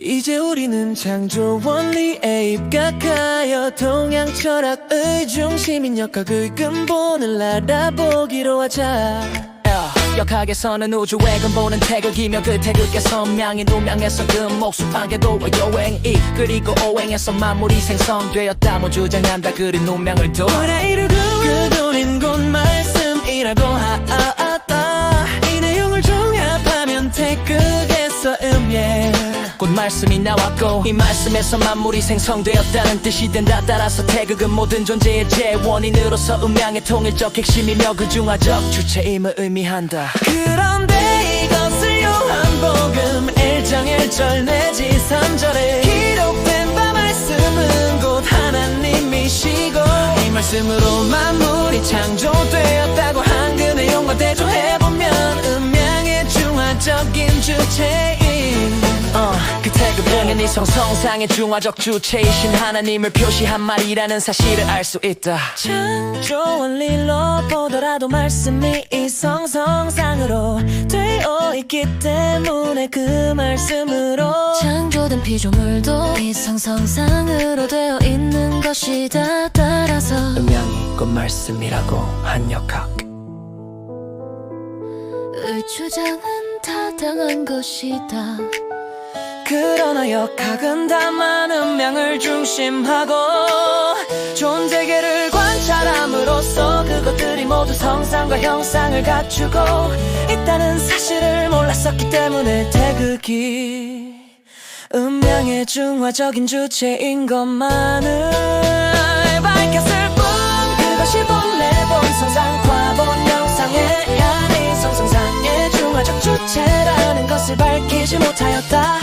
이제 우리는 창조 원리에 입각하여 동양 철학의 중심인 역학의 근본을 알아보기로 하자. 역학에서는 우주의 근본은 태극이며 그 태극의 선명이 노명에서 그 목숨 파괴도 여행이 그리고 오행에서 만물이 생성되었다고 주장한다. 그린 운명을 도그 돈인 곧 말씀이라고 하았다. 이 내용을 종합하면 태극에서 음예 곧 말씀이 나왔고 이 말씀에서 만물이 생성되었다는 뜻이 된다 따라서 태극은 모든 존재의 재원인으로서 음양의 통일적 핵심이며 그 중화적 주체임을 의미한다. 그런데 이것을 요한복음 1장 1절 내지 3절에 기록된 바 말씀은 곧 하나님이시고 이 말씀으로 만물이 창조되 이 성 성상의 중화적 주체이신 하나님을 표시한 말이라는 사실을 알 수 있다. 창조 원리로 보더라도 말씀이 이 성 성상으로 되어 있기 때문에 그 말씀으로 창조된 피조물도 이성 성상으로 되어 있는 것이다. 따라서 음양이 곧 말씀이라고 한 역학. 의주장은 타당한 것이다 그러나 역학은 다만 음양을 중심하고 존재계를 관찰함으로써 그것들이 모두 성상과 형상을 갖추고 있다는 사실을 몰랐었기 때문에 태극이 음양의 중화적인 주체인 것만을 밝혔을 뿐 그것이 본래 본 성상 과 본 형상의 아닌 성성상의 중화적 주체라는 것을 밝히지 못하였다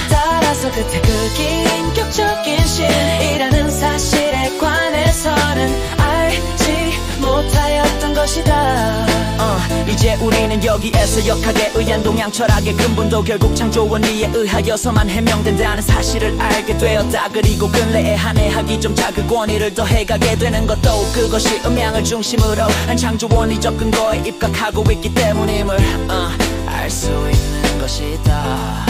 인격적인 신이라는 사실에 관해서는 알지 못하였던 것이다. 어, 이제 우리는 여기에서 역학에 의한 동양 철학의 근본도 결국 창조 원리에 의하여서만 해명된다는 사실을 알게 되었다. 그리고 근래에 한해하기 좀 작은 권위를 더해가게 되는 것도 그것이 음양을 중심으로 한 창조 원리적 근거에 입각하고 있기 때문임을 어, 알수 있는 것이다